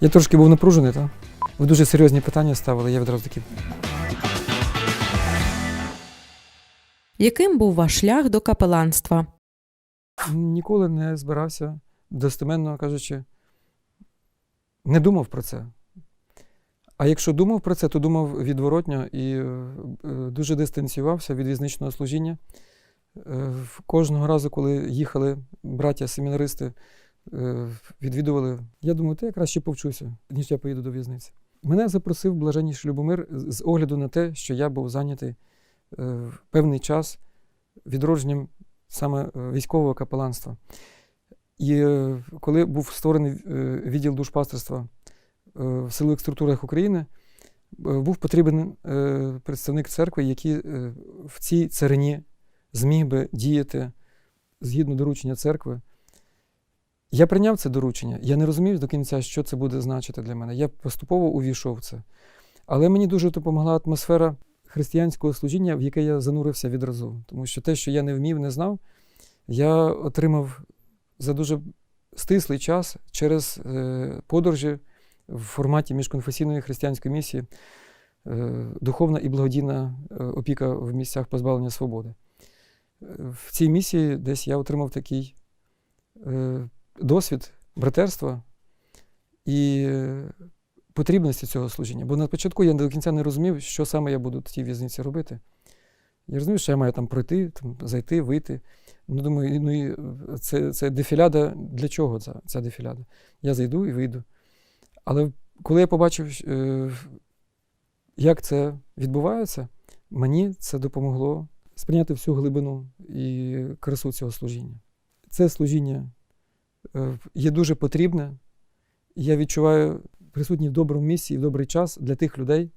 Я трошки був напружений, так? Ви дуже серйозні питання ставили, я відразу такі. Яким був ваш шлях до капеланства? Ніколи не збирався, достеменно кажучи, не думав про це. А якщо думав про це, то думав відворотньо і е, дуже дистанціювався від візничного служіння. Е, Кожного разу, коли їхали браття-семінаристи, відвідували, я думаю, та я краще повчуся, ніж я поїду до в'язниці. Мене запросив блаженніший Любомир з огляду на те, що я був зайнятий е, певний час відродженням саме е, військового капеланства. І е, коли був створений е, відділ душпастерства е, в силових структурах України, е, був потрібен е, представник церкви, який е, в цій царині зміг би діяти згідно доручення церкви. Я прийняв це доручення. Я не розумів до кінця, що це буде значити для мене. Я поступово увійшов в це. Але мені дуже допомогла атмосфера християнського служіння, в яке я занурився відразу. Тому що те, що я не вмів, не знав, я отримав за дуже стислий час через е, подорожі в форматі міжконфесійної християнської місії е, духовна і благодійна е, опіка в місцях позбавлення свободи. В цій місії десь я отримав такий досвід братерства і потрібності цього служіння. Бо на початку я до кінця не розумів, що саме я буду в цій в'язниці робити. Я розумів, що я маю там пройти, там, зайти, вийти. Ну, думаю, ну, і це, це дефіляда. Для чого ця, ця дефіляда? Я зайду і вийду. Але коли я побачив, е, як це відбувається, мені це допомогло сприйняти всю глибину і красу цього служіння. Це служіння є дуже потрібне. Я відчуваю присутній в доброму місці і в добрий час для тих людей,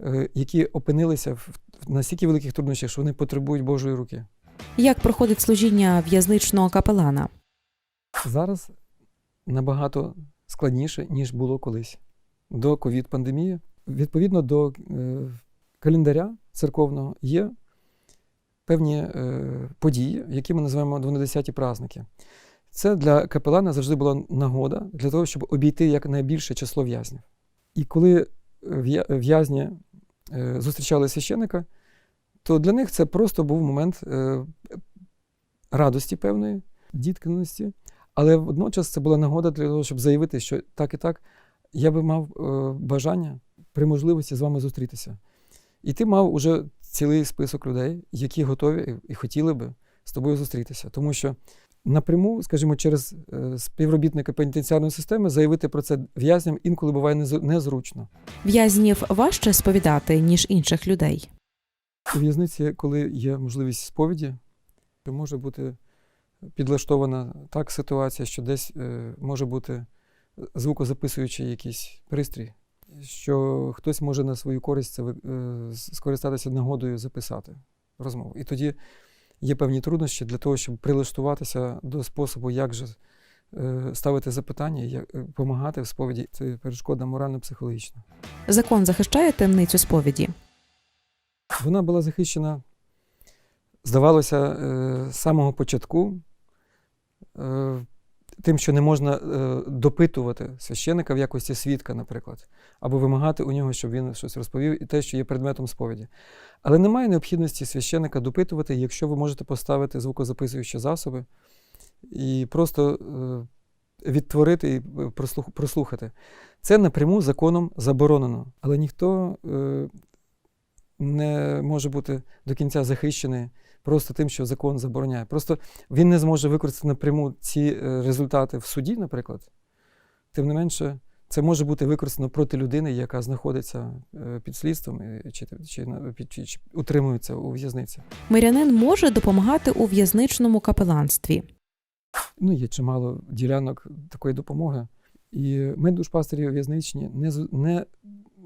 е, які опинилися в настільки великих труднощах, що вони потребують Божої руки. Як проходить служіння в'язничного капелана? Зараз набагато складніше, ніж було колись до ковід-пандемії. Відповідно до е, календаря церковного є певні е, події, які ми називаємо 12 праздники. Це для капелана завжди була нагода для того, щоб обійти якнайбільше число в'язнів. І коли в'язні е, зустрічали священика, то для них це просто був момент е, радості певної, дітканості, але водночас це була нагода для того, щоб заявити, що так і так я би мав е, бажання при можливості з вами зустрітися. І ти мав уже цілий список людей, які готові і хотіли би з тобою зустрітися. Тому що напряму, скажімо, через е, співробітника пенітенціарної системи заявити про це в'язням інколи буває незручно. В'язнів важче сповідати, ніж інших людей. У в'язниці, коли є можливість сповіді, то може бути підлаштована так ситуація, що десь е, може бути звукозаписуючий якийсь пристрій, що хтось може на свою користь це, е, скористатися нагодою записати розмову. І тоді є певні труднощі для того, щоб прилаштуватися до способу, як же е, ставити запитання, як допомагати в сповіді. Це перешкода морально-психологічна. Закон захищає таємницю сповіді. Вона була захищена, здавалося, е, з самого початку, е, тим, що не можна е, допитувати священика в якості свідка, наприклад, або вимагати у нього, щоб він щось розповів, і те, що є предметом сповіді. Але немає необхідності священика допитувати, якщо ви можете поставити звукозаписуючі засоби і просто е, відтворити і е, прослух- прослухати. Це напряму законом заборонено. Але ніхто не може бути до кінця захищений просто тим, що закон забороняє. Просто він не зможе використати напряму ці е, результати в суді, наприклад. Тим не менше, це може бути використано проти людини, яка знаходиться е, під слідством е, чи, чи, на- чи, чи утримується у в'язниці. Мирянин може допомагати у в'язничному капеланстві. Ну, є чимало ділянок такої допомоги. І ми, душпастері в'язничні, не, не,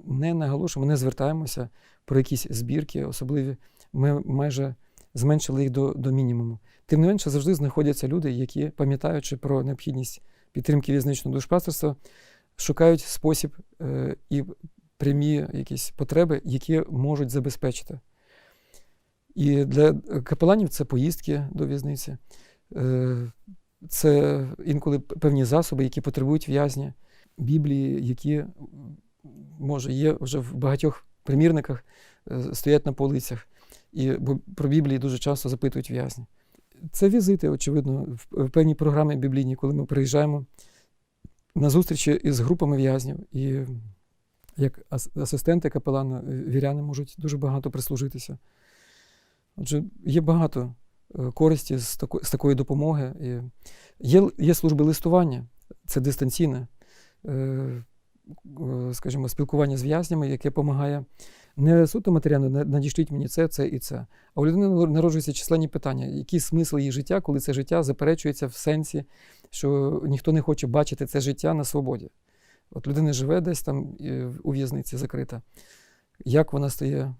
не наголошуємо, не звертаємося про якісь збірки особливі. Ми майже зменшили їх до, до мінімуму. Тим не менше, завжди знаходяться люди, які, пам'ятаючи про необхідність підтримки в'язничного душпастерства, шукають спосіб е, і прямі якісь потреби, які можуть забезпечити. І для капеланів це поїздки до в'язниці. Е, це інколи певні засоби, які потребують в'язні. Біблії, які може є вже в багатьох примірниках, е, стоять на полицях. І про Біблії дуже часто запитують в'язні. Це візити, очевидно, в, в певні програми біблійні, коли ми приїжджаємо на зустрічі із групами в'язнів. І як асистенти капелана, е, віряни можуть дуже багато прислужитися. Отже, є багато е, користі з, тако, з такої допомоги. Є, є служби листування, це дистанційне, скажімо, спілкування з в'язнями, яке допомагає не суто матеріально, надішліть мені це, це і це. А у людини народжуються численні питання, який смисл її життя, коли це життя заперечується в сенсі, що ніхто не хоче бачити це життя на свободі. От людина живе десь там е, у в'язниці закрита. Як вона стає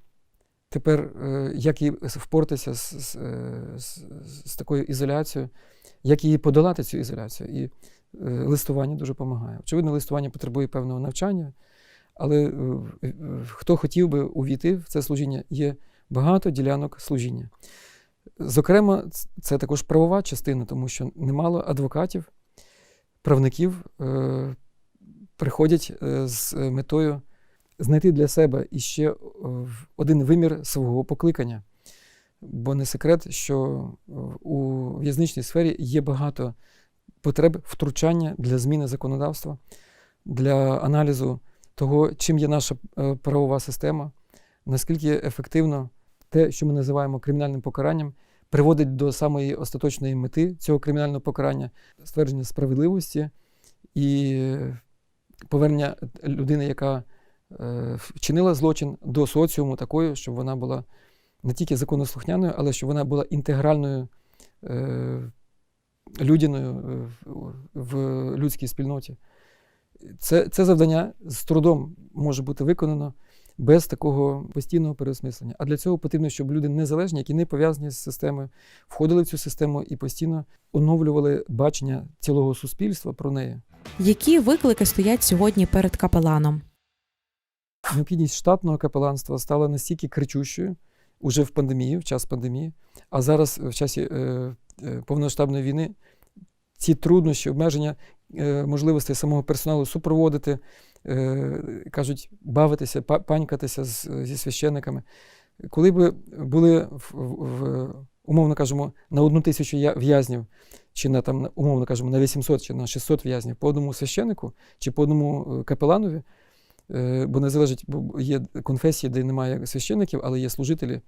тепер, е, як їй впоратися з, з, е, з, з такою ізоляцією, як її подолати цю ізоляцію? І е, листування дуже допомагає. Очевидно, листування потребує певного навчання, але е, е, хто хотів би увійти в це служіння, є багато ділянок служіння. Зокрема, це також правова частина, тому що немало адвокатів, правників е, приходять е, з метою знайти для себе іще е, один вимір свого покликання. Бо не секрет, що е, у в'язничній сфері є багато потреб втручання для зміни законодавства, для аналізу того, чим є наша е, правова система, наскільки ефективно те, що ми називаємо кримінальним покаранням, приводить до самої остаточної мети цього кримінального покарання, ствердження справедливості і повернення людини, яка е, вчинила злочин до соціуму такою, щоб вона була не тільки законослухняною, але щоб вона була інтегральною е, людяною е, в- людській спільноті. Це, це завдання з трудом може бути виконано без такого постійного переосмислення. А для цього потрібно, щоб люди незалежні, які не пов'язані з системою, входили в цю систему і постійно оновлювали бачення цілого суспільства про неї. Які виклики стоять сьогодні перед капеланом? Необхідність штатного капеланства стала настільки кричущою уже в пандемії, в час пандемії, а зараз в часі е, повномасштабної війни ці труднощі, обмеження е, можливостей самого персоналу супроводити, е, кажуть, бавитися, панькатися зі священниками. Коли б були в, в, умовно кажемо, на одну тисячу в'язнів, чи на там, умовно кажемо, на 800 чи на 600 в'язнів по одному священнику чи по одному е, капеланові, Е, бо не залежить, бо є конфесії, де немає священників, але є служителі, е,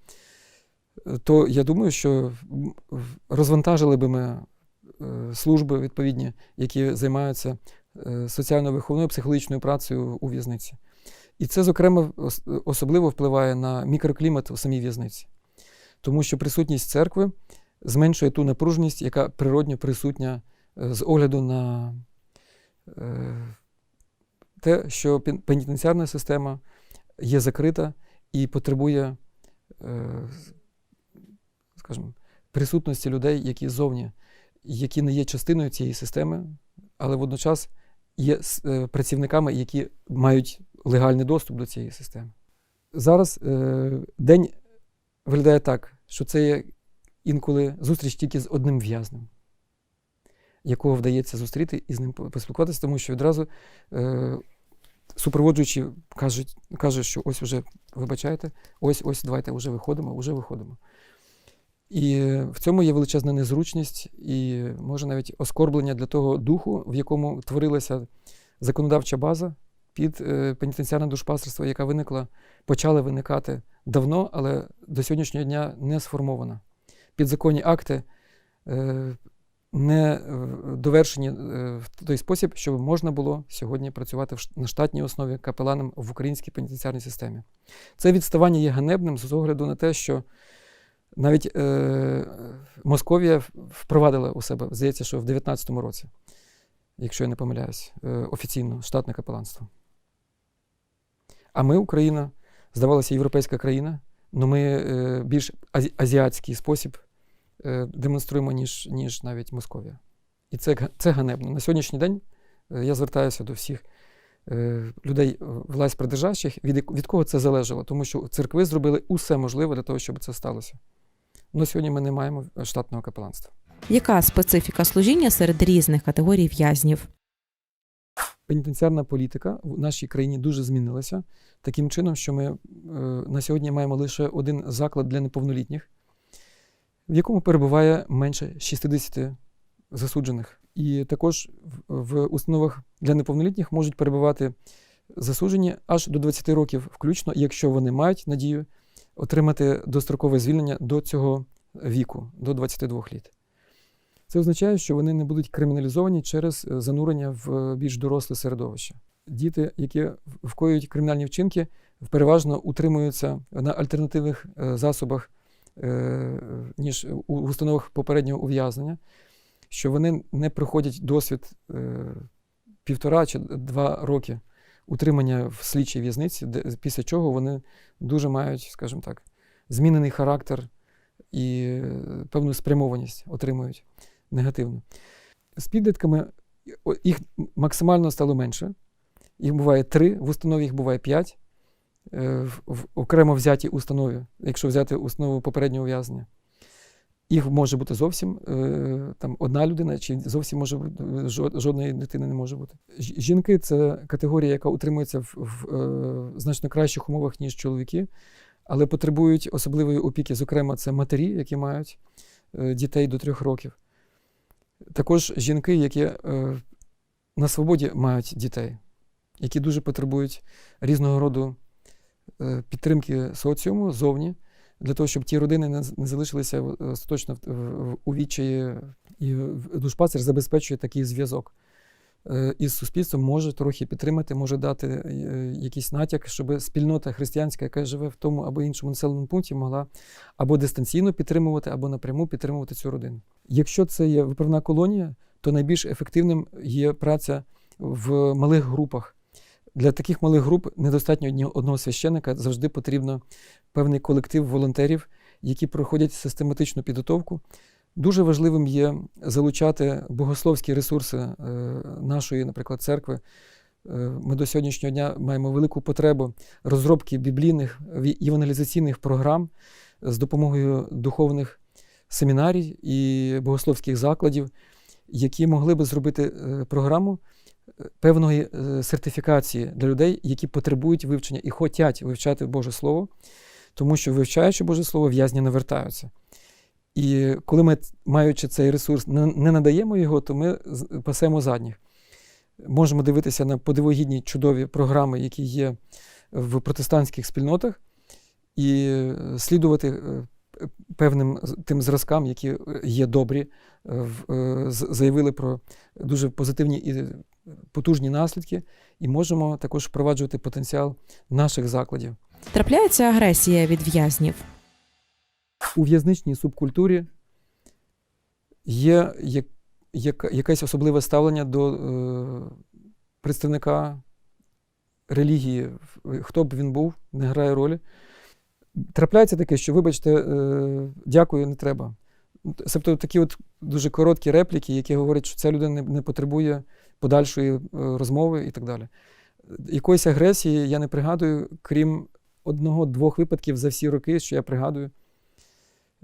то я думаю, що розвантажили би ми е, служби відповідні, які займаються е, соціально-виховною психологічною працею у в'язниці. І це, зокрема, особливо впливає на мікроклімат у самій в'язниці, тому що присутність церкви зменшує ту напруженість, яка природньо присутня е, з огляду на те, що пенітенціарна система є закрита і потребує, скажімо, присутності людей, які зовні, які не є частиною цієї системи, але водночас є е, працівниками, які мають легальний доступ до цієї системи. Зараз е, день виглядає так, що це є інколи зустріч тільки з одним в'язнем, якого вдається зустріти і з ним поспілкуватися, тому що відразу е, супроводжуючи кажуть, що ось вже, вибачайте, ось ось давайте вже виходимо, вже виходимо. І в цьому є величезна незручність і може навіть оскорблення для того духу, в якому творилася законодавча база під е, пенітенціарне душпастерство, яка виникла, почала виникати давно, але до сьогоднішнього дня не сформована. Підзаконні акти е, не е, довершені в той спосіб, щоб можна було сьогодні працювати на штатній основі капеланом в українській пенітенціарній системі. Це відставання є ганебним з огляду на те, що навіть е, Московія впровадила у себе, здається, що в 19-му році, якщо я не помиляюсь, е, офіційно штатне капеланство. А ми, Україна, здавалося, європейська країна, але ми е, більш азіатський спосіб е, демонструємо, ніж, ніж навіть Московія. І це, це ганебно. На сьогоднішній день е, я звертаюся до всіх е, людей власть придержащих, від, від кого це залежало, тому що церкви зробили усе можливе для того, щоб це сталося. Ну, сьогодні ми не маємо штатного капеланства. Яка специфіка служіння серед різних категорій в'язнів? пенітенціарна політика в нашій країні дуже змінилася таким чином, що ми е, на сьогодні маємо лише один заклад для неповнолітніх, в якому перебуває менше 60 засуджених. І також в- в установах для неповнолітніх можуть перебувати засуджені аж до 20 років, включно, якщо вони мають надію отримати дострокове звільнення до цього віку, до 22 літ. Це означає, що вони не будуть криміналізовані через е, занурення в е, більш доросле середовище. Діти, які вкоюють кримінальні вчинки, переважно утримуються на альтернативних е, засобах, ніж у установах попереднього ув'язнення, що вони не проходять досвід півтора чи два роки утримання в слідчій в'язниці, після чого вони дуже мають, скажімо так, змінений характер і е, певну спрямованість отримують негативну. З підлітками їх максимально стало менше. Їх буває три, в установі їх буває п'ять, е, в окремо взятій установі, якщо взяти установу попереднього ув'язнення. Їх може бути зовсім е, там, одна людина, чи зовсім може бути е, жодної дитини не може бути. Жінки це категорія, яка утримується в, в е, значно кращих умовах, ніж чоловіки, але потребують особливої опіки. Зокрема, це матері, які мають дітей до трьох років. Також жінки, які на свободі мають дітей, які дуже потребують різного роду підтримки соціуму зовні, для того, щоб ті родини не, залишилися е, остаточно в, у відчаї. І душпастер забезпечує такий зв'язок е, із суспільством, може трохи підтримати, може дати е, якийсь натяк, щоб спільнота християнська, яка живе в тому або іншому населеному пункті, могла або дистанційно підтримувати, або напряму підтримувати цю родину. Якщо це є виправна колонія, то найбільш ефективним є праця в малих групах. Для таких малих груп недостатньо одного священика, завжди потрібно певний колектив волонтерів, які проходять систематичну підготовку. Дуже важливим є залучати богословські ресурси е, нашої, наприклад, церкви. Е, Ми до сьогоднішнього дня маємо велику потребу розробки біблійних евангелізаційних програм з допомогою духовних семінарій і богословських закладів, які могли би зробити е, програму певної е, сертифікації для людей, які потребують вивчення і хочуть вивчати Боже Слово, тому що вивчаючи Боже Слово, в'язні навертаються. І коли ми, маючи цей ресурс, не, не надаємо його, то ми пасемо задніх. Можемо дивитися на подивогідні чудові програми, які є в протестантських спільнотах, і слідувати е, певним тим зразкам, які є добрі, е, заявили про дуже позитивні і потужні наслідки, і можемо також впроваджувати потенціал наших закладів. Трапляється агресія від в'язнів. у в'язничній субкультурі є як, як, якесь особливе ставлення до е, представника релігії, хто б він був, не грає ролі. Трапляється таке, що, вибачте, е, дякую, не треба. Тобто такі от дуже короткі репліки, які говорять, що ця людина не, не потребує подальшої е, розмови і так далі. Якоїсь агресії я не пригадую, крім одного-двох випадків за всі роки, що я пригадую,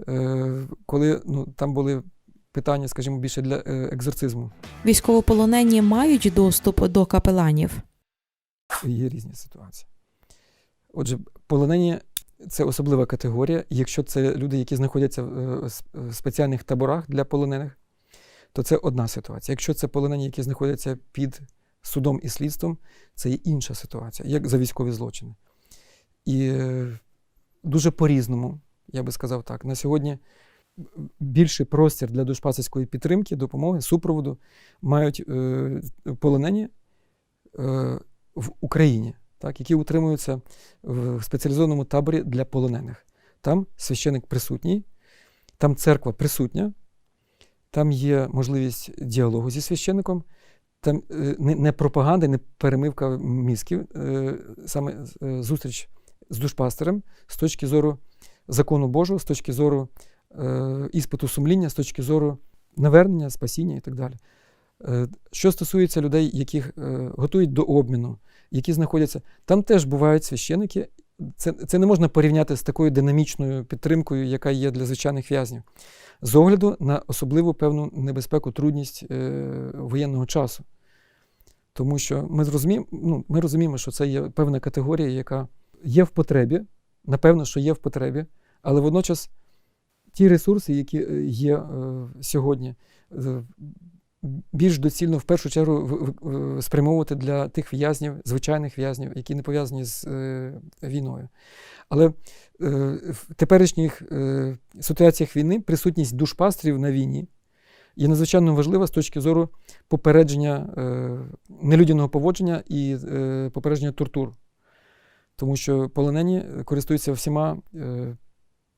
е, коли ну, там були питання, скажімо, більше для е, екзорцизму. Військовополонені мають доступ до капеланів. Є різні ситуації. Отже, полонені це особлива категорія. Якщо це люди, які знаходяться в в спеціальних таборах для полонених, то це одна ситуація. Якщо це полонені, які знаходяться під судом і слідством, це є інша ситуація, як за військові злочини. І е, дуже по-різному, я би сказав так. На сьогодні більший простір для душпасерської підтримки, допомоги, супроводу мають е, полонені е, в Україні, так, які утримуються в спеціалізованому таборі для полонених. Там священик присутній, там церква присутня, там є можливість діалогу зі священником, там е, не, пропаганда, не перемивка мізків, е, саме е, зустріч з душпастером з точки зору закону Божого, з точки зору іспиту сумління, з точки зору навернення, спасіння і так далі. Що стосується людей, яких готують до обміну, які знаходяться, там теж бувають священики. Це, це не можна порівняти з такою динамічною підтримкою, яка є для звичайних в'язнів, з огляду на особливу певну небезпеку, трудність е, воєнного часу. Тому що ми зрозуміємо, ну, ми розуміємо, що це є певна категорія, яка є в потребі, напевно, що є в потребі, але водночас ті ресурси, які е, є е, сьогодні, е, більш доцільно в першу чергу спрямовувати для тих в'язнів, звичайних в'язнів, які не пов'язані з е, війною. Але е, в теперішніх е, ситуаціях війни присутність душпастрів на війні є надзвичайно важлива з точки зору попередження е, нелюдяного поводження і е, попередження тортур. Тому що полонені користуються всіма е,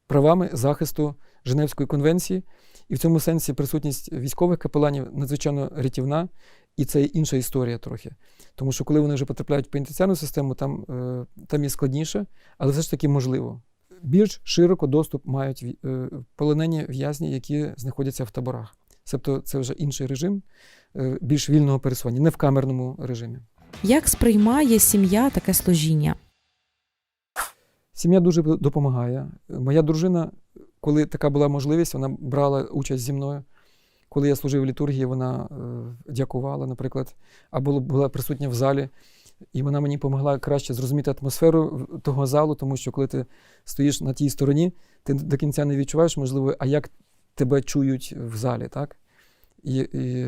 правами захисту Женевської конвенції, і в цьому сенсі присутність військових капеланів надзвичайно рятівна, і це інша історія трохи. Тому що коли вони вже потрапляють в пенітенціарну систему, там, е, там є складніше, але все ж таки можливо. Більш широко доступ мають е, полонені в'язні, які знаходяться в таборах. Тобто це вже інший режим е, більш вільного пересування, не в камерному режимі. Як сприймає сім'я таке служіння? Сім'я дуже допомагає. Моя дружина, коли така була можливість, вона брала участь зі мною. Коли я служив в літургії, вона е, дякувала, наприклад, або була присутня в залі, і вона мені допомогла краще зрозуміти атмосферу того залу, тому що коли ти стоїш на тій стороні, ти до кінця не відчуваєш, можливо, а як тебе чують в залі, так? І, і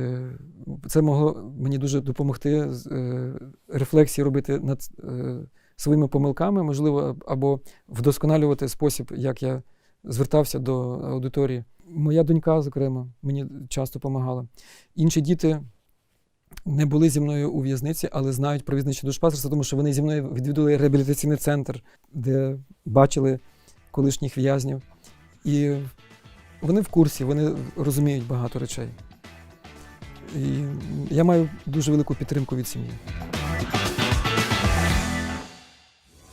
це могло мені дуже допомогти е, рефлексії робити над е, своїми помилками, можливо, або вдосконалювати спосіб, як я звертався до аудиторії. Моя донька, зокрема, мені часто допомагала. Інші діти не були зі мною у в'язниці, але знають про в'язничне душпастерство, тому що вони зі мною відвідували реабілітаційний центр, де бачили колишніх в'язнів. І вони в курсі, вони розуміють багато речей. І я маю дуже велику підтримку від сім'ї.